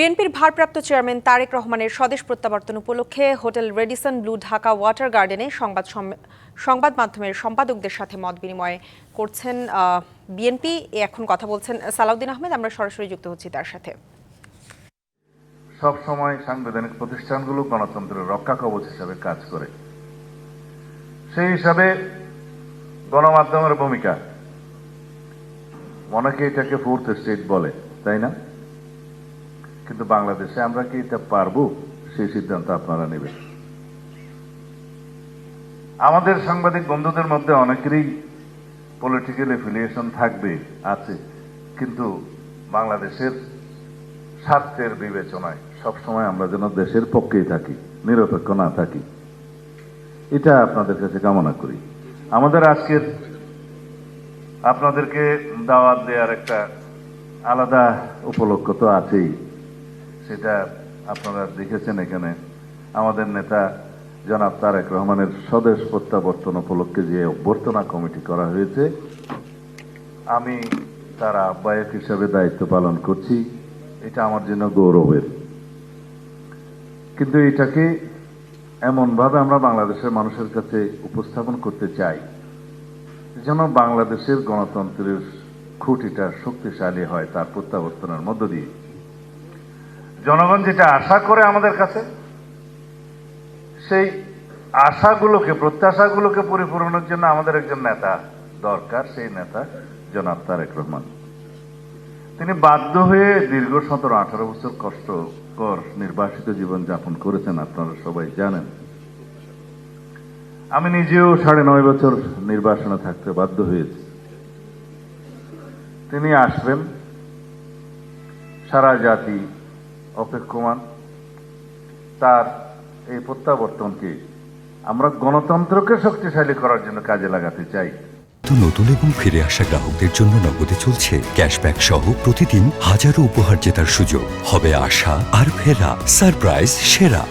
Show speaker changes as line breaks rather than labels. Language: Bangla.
বিএনপির ভারপ্রাপ্ত চেয়ারম্যান তারেক রহমানের স্বদেশ প্রত্যাবর্তন উপলক্ষে hotel Radisson Blu Dhaka Water গার্ডেনে সংবাদ সংবাদ মাধ্যমের সম্পাদকদের সাথে মত বিনিময় করছেন বিএনপি। এখন কথা বলছেন সালাউদ্দিন আহমেদ। আমরা সরাসরি যুক্ত হচ্ছি তার সাথে।
সব সময় সাংবিধানিক প্রতিষ্ঠানগুলো গণতন্ত্রের রক্ষা কবচ হিসাবে কাজ করে। সেই হিসাবে গণমাধ্যমের ভূমিকা। অনেকে এটাকে ফোর্থ স্টেট বলে, তাই না? কিন্তু বাংলাদেশে আমরা কি এটা পারব? সেই সিদ্ধান্ত আপনারা নেবেন। আমাদের সাংবাদিক বন্ধুদের মধ্যে অনেকেরই পলিটিক্যাল এফিলিয়েশন থাকবে, আছে। কিন্তু বাংলাদেশের স্বার্থের বিবেচনায় সবসময় আমরা যেন দেশের পক্ষেই থাকি, নিরপেক্ষ না থাকি। এটা আপনাদের কাছে কামনা করি। আমাদের আজকের আপনাদেরকে দাওয়াত দেওয়ার একটা আলাদা উপলক্ষ তো আছেই। সেটা আপনারা দেখেছেন এখানে। আমাদের নেতা জনাব তারেক রহমানের স্বদেশ প্রত্যাবর্তন উপলক্ষে যে অভ্যর্থনা কমিটি করা হয়েছে, আমি তার আহ্বায়ক হিসাবে দায়িত্ব পালন করছি। এটা আমার জন্য গৌরবের। কিন্তু এটাকে এমনভাবে আমরা বাংলাদেশের মানুষের কাছে উপস্থাপন করতে চাই, যেন বাংলাদেশের গণতন্ত্রের খুঁটিটা শক্তিশালী হয় তার প্রত্যাবর্তনের মধ্য দিয়ে। জনগণ যেটা আশা করে আমাদের কাছে, সেই আশাগুলোকে, প্রত্যাশাগুলোকে পরিপূরণের জন্য আমাদের একজন নেতা দরকার, সেই নেতা জনাব তারেক রহমান। তিনি বাধ্য হয়ে দীর্ঘ সতেরো, আঠারো বছর কষ্টকর নির্বাসিত জীবন যাপন করেছেন, আপনারা সবাই জানেন। আমি নিজেও সাড়ে নয় বছর নির্বাসনে থাকতে বাধ্য হয়েছি। তিনি আসবেন সারা জাতি অপেক্ষমান তার এই প্রত্যাবর্তনকে আমরা গণতন্ত্রকে শক্তিশালী করার জন্য কাজে লাগাতে চাই।
নতুন এবং ফিরে আসা গ্রাহকদের জন্য নগদে চলছে ক্যাশব্যাক সহ প্রতিদিন হাজারো উপহার জেতার সুযোগ। হবে আশা আর ফেরা, সারপ্রাইজ, সেরা।